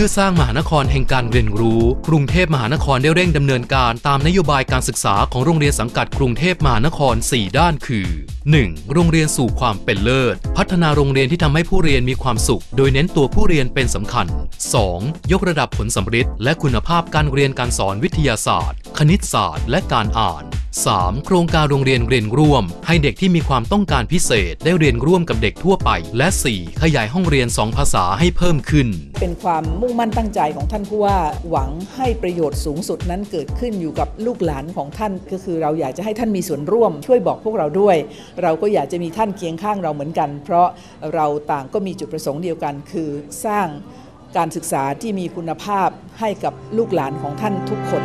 พื่อสร้างมหานครแห่งการเรียนรู้ กรุงเทพมหานครได้เร่งดำเนินการตามนโยบายการศึกษาของโรงเรียนสังกัดกรุงเทพมหานคร 4 ด้านคือ 1. โรงเรียนสู่ความเป็นเลิศ พัฒนาโรงเรียนที่ทำให้ผู้เรียนมีความสุข โดยเน้นตัวผู้เรียนเป็นสำคัญ 2. ยกระดับผลสำฤทธิ์และคุณภาพการเรียนการสอนวิทยาศาสตร์ คณิตศาสตร์ และการอ่าน 3. โครงการโรงเรียนเรียนร่วม ให้เด็กที่มีความต้องการพิเศษได้เรียนร่วมกับเด็กทั่วไป และ 4. ขยายห้องเรียน 2 ภาษาให้เพิ่มขึ้น เป็นความมุ่งมั่นตั้งใจของท่านผู้ว่า หวังให้ประโยชน์สูงสุดนั้นเกิดขึ้นอยู่กับลูกหลานของท่าน ก็คือเราอยากจะให้ท่านมีส่วนร่วม ช่วยบอกพวกเราด้วย เราก็อยากจะมีท่านเคียงข้างเราเหมือนกัน เพราะเราต่างก็มีจุดประสงค์เดียวกัน คือสร้างการศึกษาที่มีคุณภาพให้กับลูกหลานของท่านทุกคน